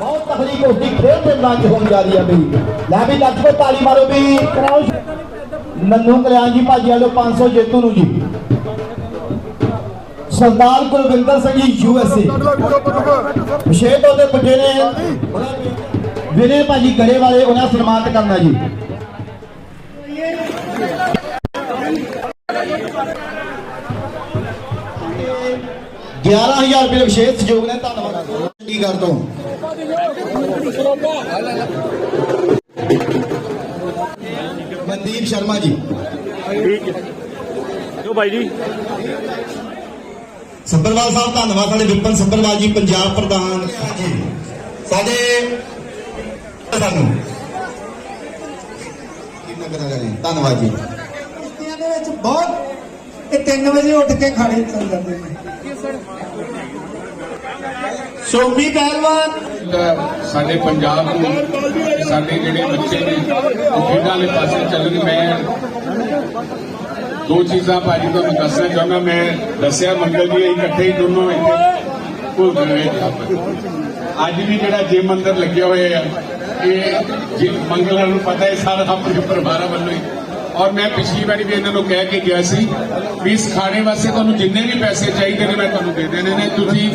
ਬਹੁਤ ਤਕੜੀ ਕੋਸ਼ਿਸ਼ ਖੇਡ ਦੇ ਮੈਦਾਨ 'ਚ ਹੋਣ ਜਾ ਰਹੀ ਹੈ ਬਈ ਲੈ ਵੀ ਲੱਗ ਪੋ ਤਾਲੀ ਮਾਰੋ ਵੀ। ਨੰਨੂ ਕਲਿਆਣ ਜੀ, ਭਾਜੀ ਵਾਲੋ 500 ਜੇਤੂ ਨੂੰ ਜੀ। ਸਰਦਾਰ ਗੁਰਵਿੰਦਰ ਸਿੰਘ ਜੀ, ਯੂ ਐਸ ਤੌਰ ਤੇ ਪੁੱਜੇ ਨੇ। ਵਿਨੇ ਭਾਜੀ ਗੜੇ ਵਾਲੇ, ਉਹਨਾਂ ਸਨਮਾਨਿਤ ਕਰਨਾ ਜੀ। ਗਿਆਰਾਂ ਹਜ਼ਾਰ ਰੁਪਏ ਦਾ ਵਿਸ਼ੇਸ਼ ਸਹਿਯੋਗ ਨੇ ਧੰਨਵਾਦ। ਚੰਡੀਗੜ੍ਹ ਤੋਂ। ਮਨਦੀਪ ਸ਼ਰਮਾ ਜੀ ਠੀਕ ਹੈ ਜੋ ਬਾਈ ਜੀ ਸੱਬਰਵਾਲ ਸਾਹਿਬ ਧੰਨਵਾਦ ਸਾਡੇ ਵਿਪਨ ਸੱਬਰਵਾਲ ਜੀ ਪੰਜਾਬ ਪ੍ਰਧਾਨ ਜੀ ਸਾਡੇ ਸਾਨੂੰ ਕਿੰਨਾ ਕਰਾਂਗਾ ਜੀ ਧੰਨਵਾਦ ਜੀ ਕੁਸ਼ਤੀਆਂ ਦੇ ਵਿੱਚ ਬਹੁਤ ਇਹ 3 ਵਜੇ ਉੱਠ ਕੇ ਖਾਣੇ ਚੱਲ ਜਾਂਦੇ ਨੇ ਸੋਮੀ ਪਹਿਲਵਾਨ। ਸਾਡੇ ਪੰਜਾਬ ਨੂੰ ਸਾਡੇ ਜਿਹੜੇ ਬੱਚੇ ਨੇ, ਉਹ ਖੇਡਾਂ ਵਾਲੇ ਪਾਸੇ ਚੱਲਣ ਮੈਂ ਦੋ ਚੀਜ਼ਾਂ ਭਾਜੀ ਤੁਹਾਨੂੰ ਦੱਸਣਾ ਚਾਹੁੰਦਾ। ਮੈਂ ਦੱਸਿਆ, ਮੰਗਲ ਜੀ ਇਕੱਠੇ ਹੀ ਦੋਨੋਂ ਇੱਥੇ ਭੁੱਲ ਗਏ ਅੱਜ ਵੀ ਜਿਹੜਾ ਜਿਮ ਅੰਦਰ ਲੱਗਿਆ ਹੋਇਆ ਆ ਇਹ ਜਿਮ ਮੰਗਲਾਂ ਨੂੰ ਪਤਾ ਹੈ, ਸਾਰਾ ਆਪਣੇ ਪਰਿਵਾਰਾਂ ਵੱਲੋਂ ਹੀ। ਔਰ ਮੈਂ ਪਿਛਲੀ ਵਾਰੀ ਵੀ ਇਹਨਾਂ ਨੂੰ ਕਹਿ ਕੇ ਗਿਆ ਸੀ ਵੀ ਇਸ ਖਾਣੇ ਵਾਸਤੇ ਤੁਹਾਨੂੰ ਜਿੰਨੇ ਵੀ ਪੈਸੇ ਚਾਹੀਦੇ ਨੇ ਮੈਂ ਤੁਹਾਨੂੰ ਦੇ ਦੇਣੇ ਨੇ। ਤੁਸੀਂ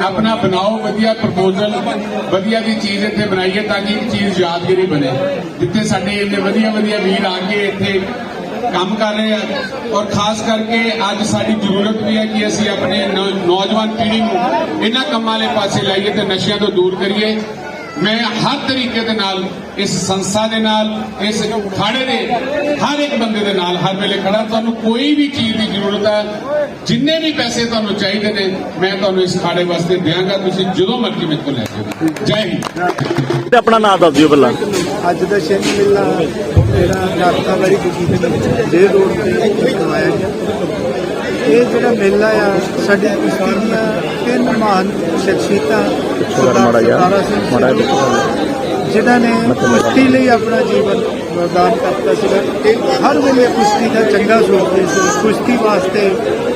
ਆਪਣਾ ਬਣਾਓ ਵਧੀਆ ਪ੍ਰਪੋਜ਼ਲ ਵਧੀਆ ਦੀ ਚੀਜ਼ ਇੱਥੇ ਬਣਾਈਏ ਤਾਂ ਕਿ ਚੀਜ਼ ਯਾਦਗਾਰੀ ਬਣੇ। ਜਿੱਥੇ ਸਾਡੇ ਇੰਨੇ ਵਧੀਆ ਵਧੀਆ ਵੀਰ ਆ ਕੇ ਇੱਥੇ ਕੰਮ ਕਰ ਰਹੇ ਆ। ਔਰ ਖਾਸ ਕਰਕੇ ਅੱਜ ਸਾਡੀ ਜ਼ਰੂਰਤ ਵੀ ਹੈ ਕਿ ਅਸੀਂ ਆਪਣੇ ਨੌਜਵਾਨ ਪੀੜ੍ਹੀ ਨੂੰ ਇਹਨਾਂ ਕੰਮਾਂ ਵਾਲੇ ਪਾਸੇ ਲਾਈਏ ਤੇ ਨਸ਼ਿਆਂ ਤੋਂ ਦੂਰ ਕਰੀਏ। ਮੈਂ ਹਰ ਤਰੀਕੇ ਦੇ ਨਾਲ ਇਸ ਸੰਸਥਾ ਦੇ ਨਾਲ ਇਸ ਖਾੜੇ ਦੇ ਹਰ ਇੱਕ ਬੰਦੇ ਦੇ ਨਾਲ ਹਰ ਵੇਲੇ ਖੜਾ। ਤੁਹਾਨੂੰ ਕੋਈ ਵੀ ਚੀਜ਼ ਦੀ ਜ਼ਰੂਰਤ ਹੈ ਜਿੰਨੇ ਵੀ ਪੈਸੇ ਤੁਹਾਨੂੰ ਚਾਹੀਦੇ ਨੇ ਮੈਂ ਤੁਹਾਨੂੰ ਇਸ ਖਾੜੇ ਵਾਸਤੇ ਦਿਆਂਗਾ। ਤੁਸੀਂ ਜਦੋਂ ਮਰਜ਼ੀ ਮੇਰੇ ਕੋਲ ਲੈ ਜਾਓ। ਜੈ ਹਿੰਦ। ਤੇ ਆਪਣਾ ਨਾਮ ਦੱਸ ਦਿਓ ਪਹਿਲਾਂ। ਅੱਜ ਦਾ ਸ਼ਨੀ ਮੇਲਾ ਜਿਹੜਾ ਜਾਤਰਾ ਵਾਲੀ ਖੁਸ਼ੀ ਦੇ ਵਿੱਚ ਦੇ ਰੋਡ ਤੇ ਕਰਵਾਇਆ ਗਿਆ ਇਹ ਜਿਹੜਾ ਮੇਲਾ ਆ ਸਾਡੀ ਕੁਸ਼ਤੀ ਦੀਆਂ ਤਿੰਨ ਮਹਾਨ ਸ਼ਖਸੀਅਤਾਂ ਸਰਦਾਰਾ ਸਿੰਘ ਜਿਨ੍ਹਾਂ ਨੇ ਕੁਸ਼ਤੀ ਲਈ ਆਪਣਾ ਜੀਵਨ ਵਰਦਾਨ ਕਰਤਾ ਸੀਗਾ। ਤੇ ਹਰ ਵੇਲੇ ਕੁਸ਼ਤੀ ਦਾ ਚੰਗਾ ਸੋਚਦੇ ਸੀ। ਕੁਸ਼ਤੀ ਵਾਸਤੇ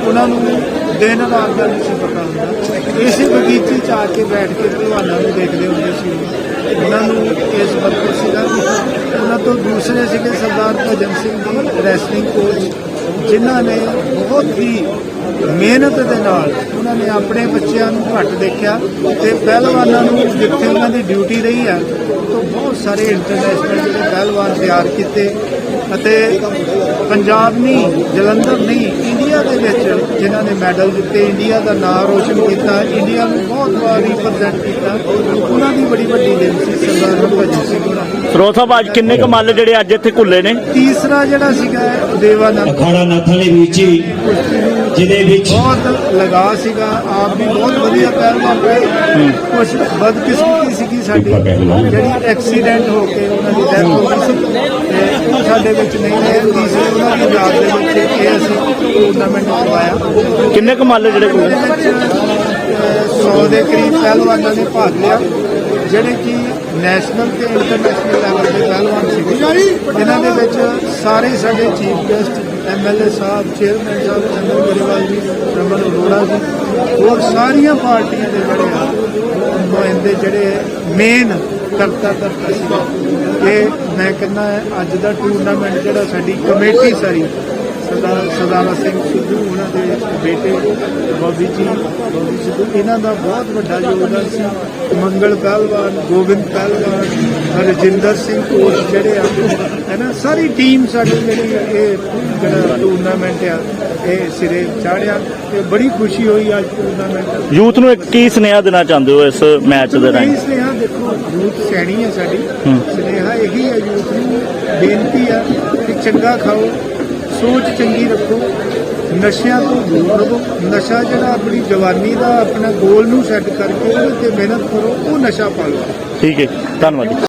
ਉਹਨਾਂ ਨੂੰ ਦਿਨ ਰਾਤ ਦਾ ਨਹੀਂ ਪਤਾ ਹੁੰਦਾ। ਇਸੇ ਬਗੀਚੇ 'ਚ ਆ ਕੇ ਬੈਠ ਕੇ ਪਹਿਲਵਾਨਾਂ ਨੂੰ ਦੇਖਦੇ ਹੁੰਦੇ ਸੀ। ਉਹਨਾਂ ਨੂੰ ਇਸ ਵਕਤ ਸੀਗਾ ਉਹਨਾਂ ਤੋਂ ਦੂਸਰੇ ਸੀਗੇ ਸਰਦਾਰ ਭਜਨ ਸਿੰਘ ਜੀ ਰੈਸਲਿੰਗ ਕੋਚ ਜਿਨ੍ਹਾਂ ਨੇ ਬਹੁਤ ਹੀ ਮਿਹਨਤ ਦੇ ਨਾਲ ਉਹਨਾਂ ਨੇ ਆਪਣੇ ਬੱਚਿਆਂ ਨੂੰ ਘੱਟ ਦੇਖਿਆ ਤੇ ਪਹਿਲਵਾਨਾਂ ਨੂੰ ਜਿੱਥੇ ਉਹਨਾਂ ਦੀ ਡਿਊਟੀ ਰਹੀ ਹੈ ਤੋਂ ਬਹੁਤ ਸਾਰੇ ਇੰਟਰਨੈਸ਼ਨਲ ਜਿਹੜੇ ਪਹਿਲਵਾਨ ਤਿਆਰ ਕੀਤੇ ਅਤੇ ਪੰਜਾਬ ਨਹੀਂ ਜਲੰਧਰ ਨਹੀਂ ਇੰਡੀਆ ਦੇ ਵਿੱਚ ਜਿਨ੍ਹਾਂ ਨੇ ਮੈਡਲ ਜਿੱਤੇ ਇੰਡੀਆ ਦਾ ਨਾਮ ਰੋਸ਼ਨ ਕੀਤਾ ਇੰਡੀਆ ਨੂੰ ਬਹੁਤ ਵਾਰ ਰਿਪਰੈਜ਼ੈਂਟ ਕੀਤਾ ਉਹਨਾਂ ਦੀ ਬੜੀ ਵੱਡੀ ਦਿਨ ਸੀ ਸਰਦਾਰ ਭਜਨ ਸਿੰਘ ਸਾਹਿਬ ਅੱਜ ਕਿੰਨੇ ਕੁ ਮੱਲ ਜਿਹੜੇ ਅੱਜ ਇੱਥੇ ਘੁੱਲੇ ਨੇ? ਤੀਸਰਾ ਜਿਹੜਾ ਸੀਗਾ ਦੇਵਾਨੰਦ। ਅਖਾੜਾ ਨਾਥਾਂ ਹੀ ਜਿਹਦੇ ਵਿੱਚ ਬਹੁਤ ਲਗਾ ਸੀਗਾ ਆਪ ਵੀ ਬਹੁਤ ਵਧੀਆ ਪਹਿਲਵਾਨ ਰਹੇ। ਕੁਝ ਬਦਕਿਸਮਤੀ ਸਾਡੀ ਜਿਹੜੀ ਐਕਸੀਡੈਂਟ ਹੋ ਕੇ ਉਹਨਾਂ ਦੀ ਡੈਥ ਹੋ ਗਈ ਸੀ ਤੇ ਉਹ ਸਾਡੇ ਵਿੱਚ ਨਹੀਂ ਰਹੇ ਤੀਸਰੇ ਉਹਨਾਂ ਦੀ ਯਾਦ ਦੇ ਵਿੱਚ ਇਹ ਅਸੀਂ ਟੂਰਨਾਮੈਂਟ ਕਰਵਾਇਆ। ਕਿੰਨੇ ਕੁ ਮੱਲ ਜਿਹੜੇ ਵਿੱਚ 100 ਦੇ ਕਰੀਬ ਪਹਿਲਵਾਨਾਂ ਨੇ ਭਾਗ ਲਿਆ। ਜਿਹੜੇ ਕਿ ਨੈਸ਼ਨਲ ਤੇ ਇੰਟਰਨੈਸ਼ਨਲ ਲੈਵਲ ਦੇ ਪਹਿਲਵਾਨ ਸੀਗੇ ਇਹਨਾਂ ਦੇ ਵਿੱਚ ਸਾਰੇ ਸਾਡੇ chief guest MLA Sahib chairman Sahib Chandar Grewal ji Raman Arora ਜੀ ਹੋਰ ਸਾਰੀਆਂ ਪਾਰਟੀਆਂ ਦੇ ਜਿਹੜੇ ਆ ਨੁਮਾਇੰਦੇ ਜਿਹੜੇ ਮੇਨ ਕਰਤਾ ਕਰਤਾ ਸੀ ਇਹ ਮੈਂ ਕਹਿੰਦਾ ਅੱਜ ਦਾ ਟੂਰਨਾਮੈਂਟ ਜਿਹੜਾ ਸਾਡੀ ਕਮੇਟੀ ਸਾਰੀ ਸਰਦਾਰ ਸਰਦਾਰਾ ਸਿੰਘ ਸਿੱਧੂ ਉਹਨਾਂ ਦੇ ਬੇਟੇ ਬੋਬੀ ਜੀ ਬੋਬੀ ਸਿੱਧੂ ਇਹਨਾਂ ਦਾ ਬਹੁਤ ਵੱਡਾ ਯੋਗਦਾਨ ਸੀ। ਮੰਗਲ ਪਹਿਲਵਾਨ ਗੋਬਿੰਦ ਪਹਿਲਵਾਨ ਰਜਿੰਦਰ ਸਿੰਘ ਕੋਚ ਜਿਹੜੇ ਆ ਹੈ ਨਾ ਸਾਰੀ ਟੀਮ ਸਾਡੀ ਜਿਹੜੀ ਇਹ ਜਿਹੜਾ ਟੂਰਨਾਮੈਂਟ ਆ ਇਹ ਸਿਰੇ ਚਾੜਿਆ ਤੇ ਬੜੀ ਖੁਸ਼ੀ ਹੋਈ ਅੱਜ ਟੂਰਨਾਮੈਂਟ ਯੂਥ ਨੂੰ ਇੱਕ ਕੀ ਸੁਨੇਹਾ ਦੇਣਾ ਚਾਹੁੰਦੇ ਹੋ ਇਸ ਮੈਚ ਦੇ ਰਾਹੀਂ ਸੁਨੇਹਾ ਦੇਖੋ ਯੂਥ ਸਿਆਣੀ ਹੈ ਸਾਡੀ। ਸੁਨੇਹਾ ਇਹੀ ਹੈ ਯੂਥ ਨੂੰ ਬੇਨਤੀ ਆ ਕਿ ਚੰਗਾ ਖਾਓ ਸੋਚ ਚੰਗੀ ਰੱਖੋ, ਨਸ਼ਿਆਂ ਤੋਂ ਦੂਰ ਰਹੋ। ਨਸ਼ਾ ਜਿਹੜਾ ਆਪਣੀ ਜਵਾਨੀ ਦਾ ਆਪਣਾ ਗੋਲ ਨੂੰ ਸੈੱਟ ਕਰਕੇ ਉਹਦੇ ਤੇ ਮਿਹਨਤ ਕਰੋ, ਉਹ ਨਸ਼ਾ ਪਾਲੋ ਠੀਕ ਹੈ ਧੰਨਵਾਦ ਜੀ।